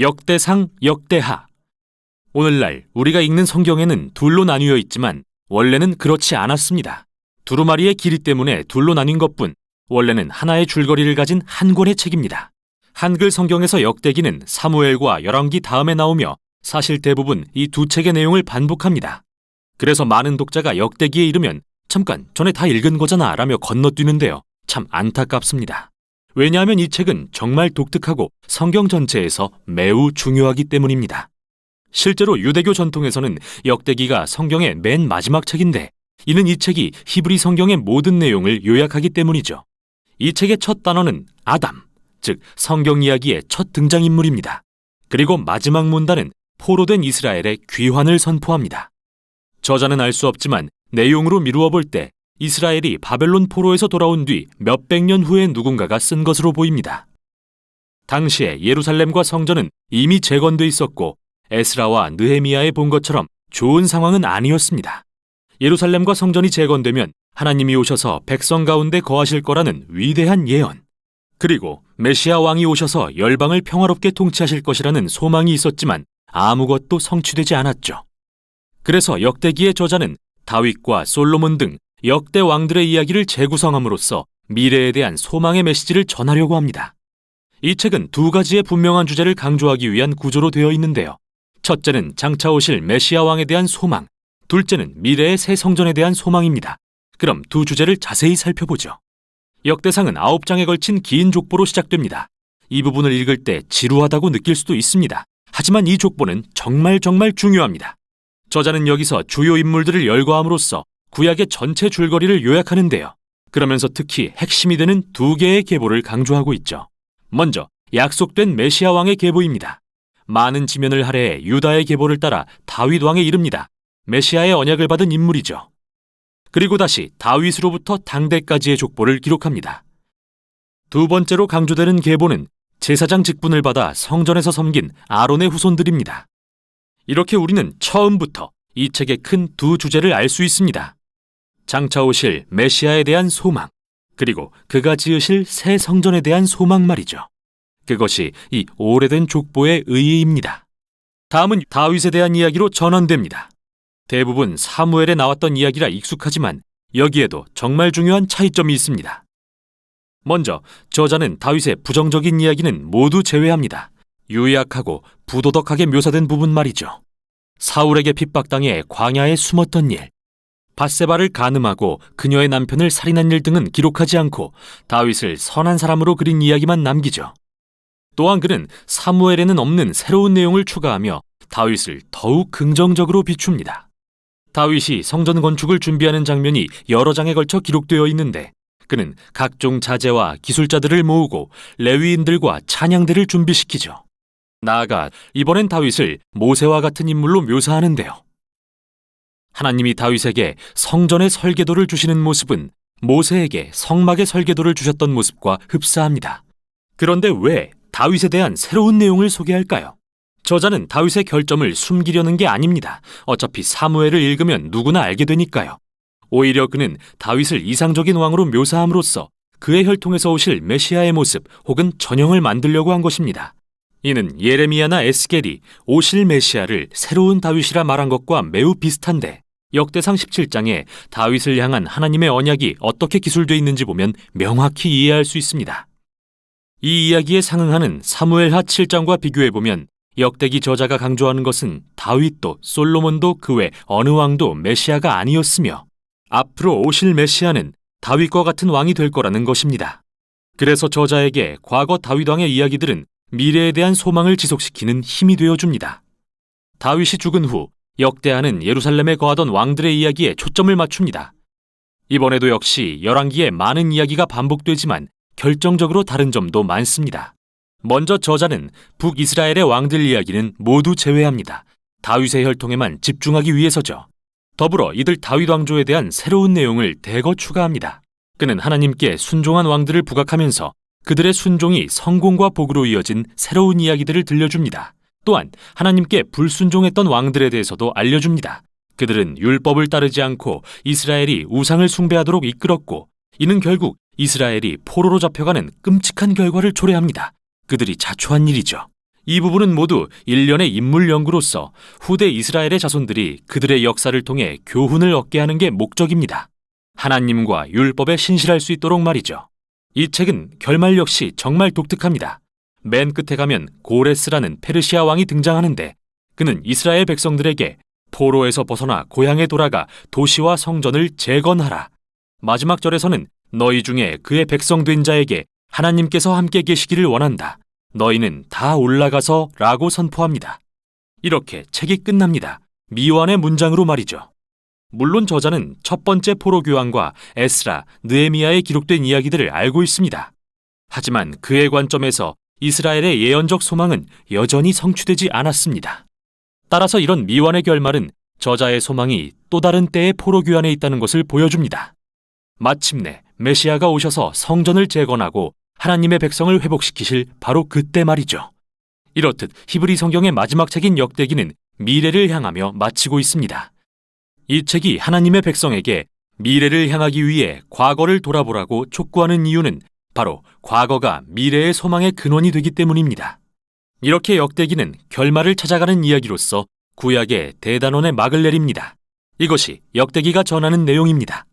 역대상 역대하 오늘날 우리가 읽는 성경에는 둘로 나뉘어 있지만 원래는 그렇지 않았습니다. 두루마리의 길이 때문에 둘로 나뉜 것뿐 원래는 하나의 줄거리를 가진 한 권의 책입니다. 한글 성경에서 역대기는 사무엘과 열왕기 다음에 나오며 사실 대부분 이 두 책의 내용을 반복합니다. 그래서 많은 독자가 역대기에 이르면 잠깐 전에 다 읽은 거잖아 라며 건너뛰는데요. 참 안타깝습니다. 왜냐하면 이 책은 정말 독특하고 성경 전체에서 매우 중요하기 때문입니다. 실제로 유대교 전통에서는 역대기가 성경의 맨 마지막 책인데 이는 이 책이 히브리 성경의 모든 내용을 요약하기 때문이죠. 이 책의 첫 단어는 아담, 즉 성경 이야기의 첫 등장인물입니다. 그리고 마지막 문단은 포로된 이스라엘의 귀환을 선포합니다. 저자는 알 수 없지만 내용으로 미루어 볼 때 이스라엘이 바벨론 포로에서 돌아온 뒤 몇백 년 후에 누군가가 쓴 것으로 보입니다. 당시에 예루살렘과 성전은 이미 재건돼 있었고 에스라와 느헤미야에 본 것처럼 좋은 상황은 아니었습니다. 예루살렘과 성전이 재건되면 하나님이 오셔서 백성 가운데 거하실 거라는 위대한 예언. 그리고 메시아 왕이 오셔서 열방을 평화롭게 통치하실 것이라는 소망이 있었지만 아무것도 성취되지 않았죠. 그래서 역대기의 저자는 다윗과 솔로몬 등 역대 왕들의 이야기를 재구성함으로써 미래에 대한 소망의 메시지를 전하려고 합니다. 이 책은 두 가지의 분명한 주제를 강조하기 위한 구조로 되어 있는데요. 첫째는 장차 오실 메시아 왕에 대한 소망, 둘째는 미래의 새 성전에 대한 소망입니다. 그럼 두 주제를 자세히 살펴보죠. 역대상은 아홉 장에 걸친 긴 족보로 시작됩니다. 이 부분을 읽을 때 지루하다고 느낄 수도 있습니다. 하지만 이 족보는 정말 정말 중요합니다. 저자는 여기서 주요 인물들을 열거함으로써 구약의 전체 줄거리를 요약하는데요. 그러면서 특히 핵심이 되는 두 개의 계보를 강조하고 있죠. 먼저 약속된 메시아 왕의 계보입니다. 많은 지면을 할애해 유다의 계보를 따라 다윗 왕에 이릅니다. 메시아의 언약을 받은 인물이죠. 그리고 다시 다윗으로부터 당대까지의 족보를 기록합니다. 두 번째로 강조되는 계보는 제사장 직분을 받아 성전에서 섬긴 아론의 후손들입니다. 이렇게 우리는 처음부터 이 책의 큰 두 주제를 알 수 있습니다. 장차 오실 메시아에 대한 소망, 그리고 그가 지으실 새 성전에 대한 소망 말이죠. 그것이 이 오래된 족보의 의의입니다. 다음은 다윗에 대한 이야기로 전환됩니다. 대부분 사무엘에 나왔던 이야기라 익숙하지만 여기에도 정말 중요한 차이점이 있습니다. 먼저 저자는 다윗의 부정적인 이야기는 모두 제외합니다. 유약하고 부도덕하게 묘사된 부분 말이죠. 사울에게 핍박당해 광야에 숨었던 일, 바세바를 가늠하고 그녀의 남편을 살인한 일 등은 기록하지 않고 다윗을 선한 사람으로 그린 이야기만 남기죠. 또한 그는 사무엘에는 없는 새로운 내용을 추가하며 다윗을 더욱 긍정적으로 비춥니다. 다윗이 성전 건축을 준비하는 장면이 여러 장에 걸쳐 기록되어 있는데 그는 각종 자재와 기술자들을 모으고 레위인들과 찬양대를 준비시키죠. 나아가 이번엔 다윗을 모세와 같은 인물로 묘사하는데요. 하나님이 다윗에게 성전의 설계도를 주시는 모습은 모세에게 성막의 설계도를 주셨던 모습과 흡사합니다. 그런데 왜 다윗에 대한 새로운 내용을 소개할까요? 저자는 다윗의 결점을 숨기려는 게 아닙니다. 어차피 사무엘을 읽으면 누구나 알게 되니까요. 오히려 그는 다윗을 이상적인 왕으로 묘사함으로써 그의 혈통에서 오실 메시아의 모습 혹은 전형을 만들려고 한 것입니다. 이는 예레미야나 에스겔이 오실 메시아를 새로운 다윗이라 말한 것과 매우 비슷한데 역대상 17장에 다윗을 향한 하나님의 언약이 어떻게 기술되어 있는지 보면 명확히 이해할 수 있습니다. 이 이야기에 상응하는 사무엘하 7장과 비교해 보면 역대기 저자가 강조하는 것은 다윗도 솔로몬도 그 외 어느 왕도 메시아가 아니었으며 앞으로 오실 메시아는 다윗과 같은 왕이 될 거라는 것입니다. 그래서 저자에게 과거 다윗 왕의 이야기들은 미래에 대한 소망을 지속시키는 힘이 되어 줍니다. 다윗이 죽은 후 역대하는 예루살렘에 거하던 왕들의 이야기에 초점을 맞춥니다. 이번에도 역시 열왕기에 많은 이야기가 반복되지만 결정적으로 다른 점도 많습니다. 먼저 저자는 북이스라엘의 왕들 이야기는 모두 제외합니다. 다윗의 혈통에만 집중하기 위해서죠. 더불어 이들 다윗 왕조에 대한 새로운 내용을 대거 추가합니다. 그는 하나님께 순종한 왕들을 부각하면서 그들의 순종이 성공과 복으로 이어진 새로운 이야기들을 들려줍니다. 또한 하나님께 불순종했던 왕들에 대해서도 알려줍니다. 그들은 율법을 따르지 않고 이스라엘이 우상을 숭배하도록 이끌었고 이는 결국 이스라엘이 포로로 잡혀가는 끔찍한 결과를 초래합니다. 그들이 자초한 일이죠. 이 부분은 모두 일련의 인물 연구로서 후대 이스라엘의 자손들이 그들의 역사를 통해 교훈을 얻게 하는 게 목적입니다. 하나님과 율법에 신실할 수 있도록 말이죠. 이 책은 결말 역시 정말 독특합니다. 맨 끝에 가면 고레스라는 페르시아 왕이 등장하는데 그는 이스라엘 백성들에게 포로에서 벗어나 고향에 돌아가 도시와 성전을 재건하라. 마지막 절에서는 너희 중에 그의 백성 된 자에게 하나님께서 함께 계시기를 원한다. 너희는 다 올라가서 라고 선포합니다. 이렇게 책이 끝납니다. 미완의 문장으로 말이죠. 물론 저자는 첫 번째 포로 교황과 에스라, 느에미야에 기록된 이야기들을 알고 있습니다. 하지만 그의 관점에서 이스라엘의 예언적 소망은 여전히 성취되지 않았습니다. 따라서 이런 미완의 결말은 저자의 소망이 또 다른 때의 포로 교환에 있다는 것을 보여줍니다. 마침내 메시아가 오셔서 성전을 재건하고 하나님의 백성을 회복시키실 바로 그때 말이죠. 이렇듯 히브리 성경의 마지막 책인 역대기는 미래를 향하며 마치고 있습니다. 이 책이 하나님의 백성에게 미래를 향하기 위해 과거를 돌아보라고 촉구하는 이유는 바로 과거가 미래의 소망의 근원이 되기 때문입니다. 이렇게 역대기는 결말을 찾아가는 이야기로서 구약의 대단원의 막을 내립니다. 이것이 역대기가 전하는 내용입니다.